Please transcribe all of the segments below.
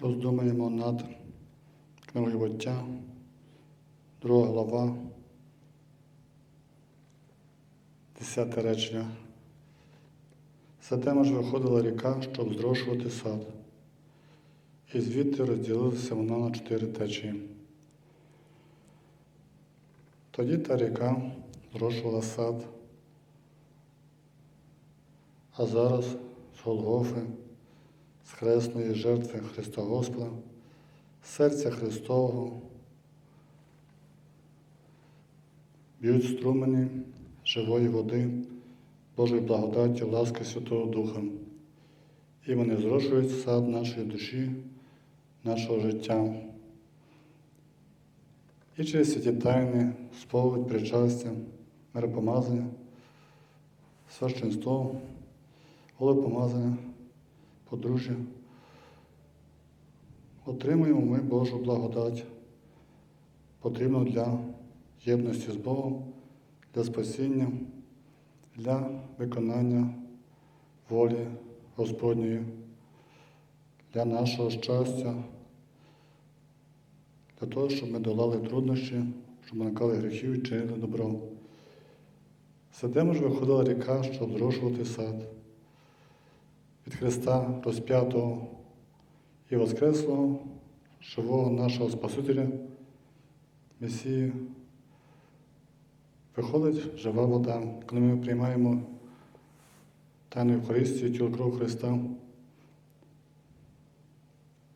Роздумаємо над книгою буття, друга глава, десяте речення. Затем аж виходила ріка, щоб зрошувати сад, і звідти розділилася вона на чотири течії. Тоді та ріка зрошувала сад, а зараз з Голгофи, з хресної жертви Христа Господа, серця Христового б'ють струмені живої води, Божої благодаті, ласки Святого Духа. І вони зрошують сад нашої душі, нашого життя. І через святі тайни, сповідь, причастя, миропомазання, священство, голопомазання, подружжя. Отримуємо ми Божу благодать, потрібну для єдності з Богом, для спасіння, для виконання волі Господньої, для нашого щастя, для того, щоб ми долали труднощі, щоб уникали гріхів і чинили добро. Садимо ж виходила ріка, щоб зрошувати сад. Від Христа розп'ятого і Воскреслого, живого нашого Спасителя, Месії, виходить жива вода, коли ми приймаємо тайну Евхаристію, тіло кров Христа,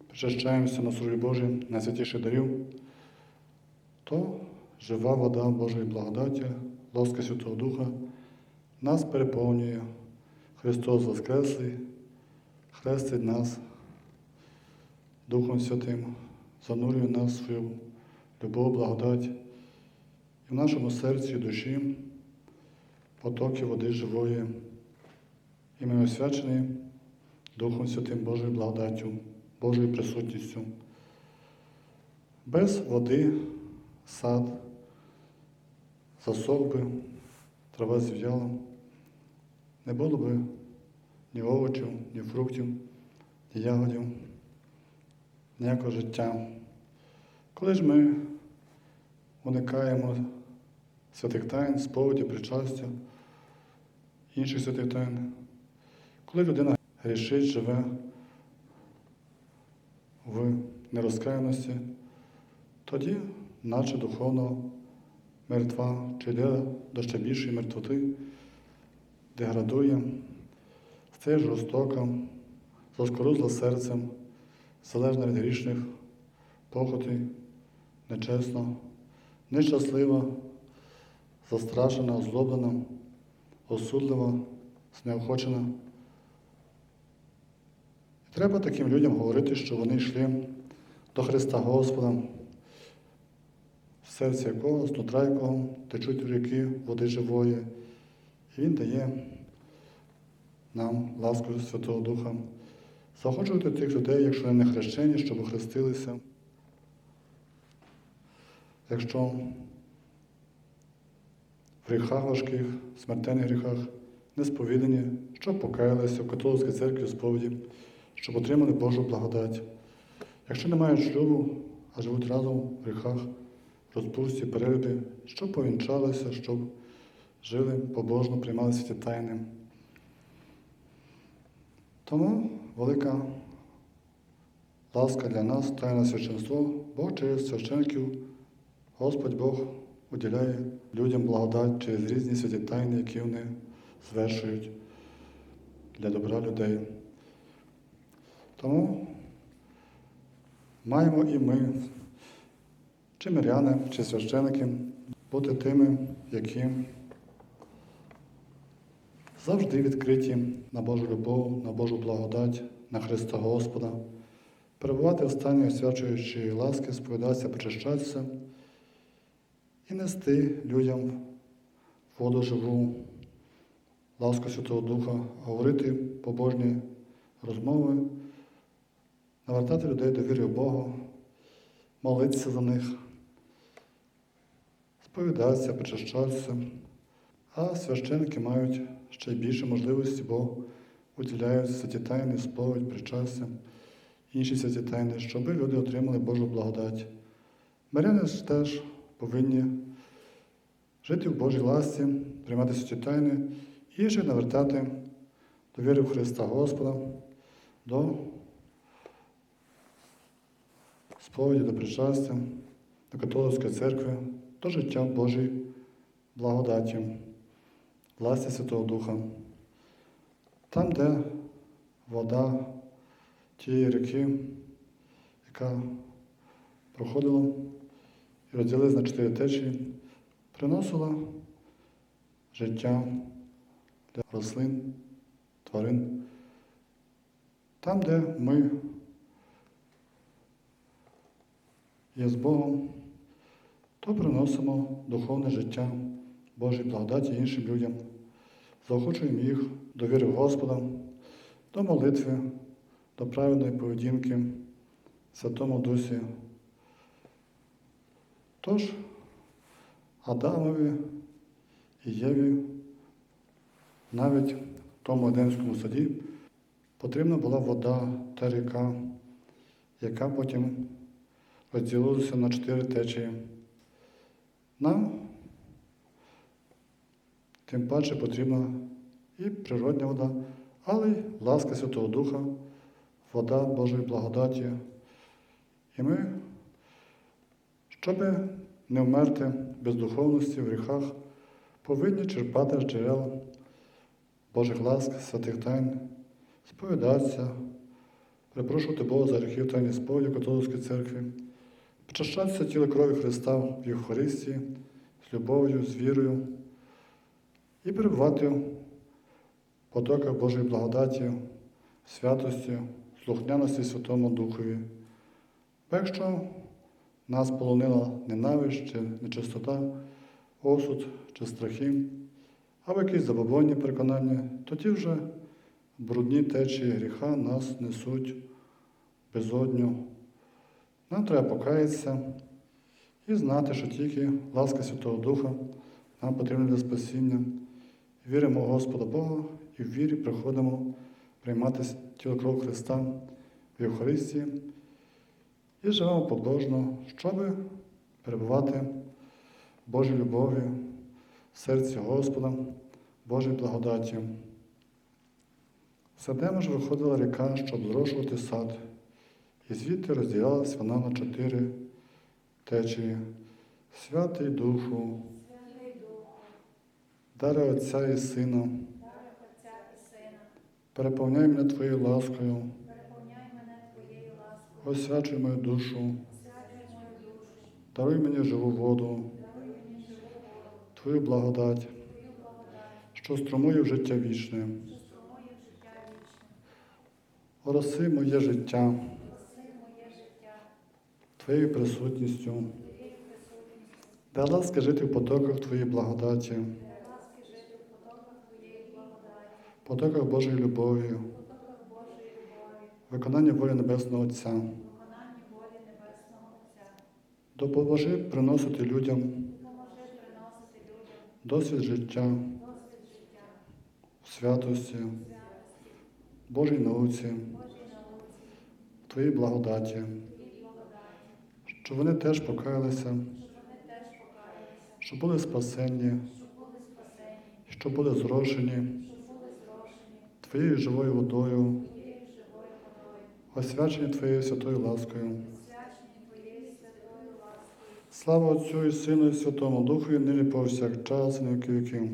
причащаємося на службі Божій, найсвятіших дарів, то жива вода Божої благодаті, ласка Святого Духа нас переповнює. Христос Воскреслий, хрестить нас Духом Святим, занурює нас в свою любов, благодать, і в нашому серці і душі потоки води живої, і ми освячені Духом Святим Божою благодаттю, Божою присутністю. Без води сад засох би, трава зів'яла, не було би ні овочів, ні фруктів, ні ягодів, ніякого життя. Коли ж ми уникаємо святих тайн, сповіді, причастя, інших святих тайн, коли людина грішить, живе в нерозкаяності, тоді, наче духовно мертва, чи йде до ще більшої мертвоти, деградує, стає жорстока, заскорузла серцем, залежна від грішних похотей, нечесна, нещаслива, застрашена, озлоблена, осудлива, знеохочена. І треба таким людям говорити, що вони йшли до Христа Господа, в серці якого, з нутра якого течуть ріки води живої. І Він дає нам ласку Святого Духа. Заохочувати тих людей, якщо вони не хрещені, щоб охрестилися. Якщо в гріхах важких, смертельних гріхах, не сповідані, щоб покаялися в католицькій церкві сповіді, щоб отримали Божу благодать. Якщо не мають шлюбу, а живуть разом в гріхах, розпусті, перелюбі, щоб повінчалися, щоб жили побожно, приймали святі тайни. Тому велика ласка для нас, тайне священство, Бог через священників, Господь Бог уділяє людям благодать через різні святі тайни, які вони звершують для добра людей. Тому маємо і ми, чи миряни, чи священики, бути тими, які завжди відкриті на Божу любов, на Божу благодать, на Христа Господа, перебувати в стані освячуючої ласки, сповідатися, причащатися і нести людям воду живу, ласку Святого Духа, говорити побожні розмови, навертати людей до віри в Бога, молитися за них, сповідатися, причащатися. А священники мають ще більше можливості, бо уділяють святі тайни, сповідь, причастя інші святі тайни, щоб люди отримали Божу благодать. Миряни теж повинні жити в Божій ласці, приймати святі тайни і ще навертати до віри в Христа Господа, до сповіді, до причастя, до католицької церкви, до життя в Божій благодаті, власті Святого Духа. Там, де вода тієї ріки, яка проходила і розділилась на чотири течії, приносила життя для рослин, тварин. Там, де ми є з Богом, то приносимо духовне життя Божій благодаті іншим людям, заохочуємо їх до віри Господа, до молитви, до правильної поведінки в Святому Дусі. Тож Адамові і Єві навіть в тому Едемському саді потрібна була вода та ріка, яка потім розділилася на чотири течії. Нам тим паче потрібна і природня вода, але й ласка Святого Духа, вода Божої благодаті. І ми, щоб не вмерти без духовності в гріхах, повинні черпати з джерел Божих ласк, святих тайн, сповідатися, припрошувати Бога за гріхи в тайні сповіді католицької церкви, причащатися тіла крові Христа в Євхаристії з любов'ю, з вірою і перебувати в потоках Божої благодаті, святості, слухняності Святому Духові. Бо якщо нас полонила ненависть чи нечистота, осуд чи страхи, або якісь забобонні переконання, тоді вже брудні течії гріха нас несуть безодню. Нам треба покаятися і знати, що тільки ласка Святого Духа нам потрібна для спасіння. Віримо в Господа Бога і в вірі приходимо приймати тіло кров Христа в Євхаристії і живемо побожно, щоб перебувати в Божій любові, в серці Господа, Божій благодаті. Садемо ж виходила ріка, щоб зрошувати сад, і звідти розділялась вона на чотири течії. Святий Духу, дари Отця і Сина, переповняй мене Твоєю ласкою, освячуй мою душу, даруй мені живу воду, Твою благодать, що струмує в життя вічне. Ороси моє життя Твоєю присутністю, дай ласка жити в потоках Твоєї благодаті, дай ласки жити в потоках Твоєї потоках Божої любові, виконання волі Небесного Отця. Допоможи приносити людям досвід життя в святості, Божій науці, в Твоїй благодаті, щоб вони теж покаялися, щоб були спасені, щоб були зрошені Твоєю живою водою, освячені Твоєю святою ласкою. Слава Отцю і Сину і Святому Духу, і нині повсякчас, і віки віків.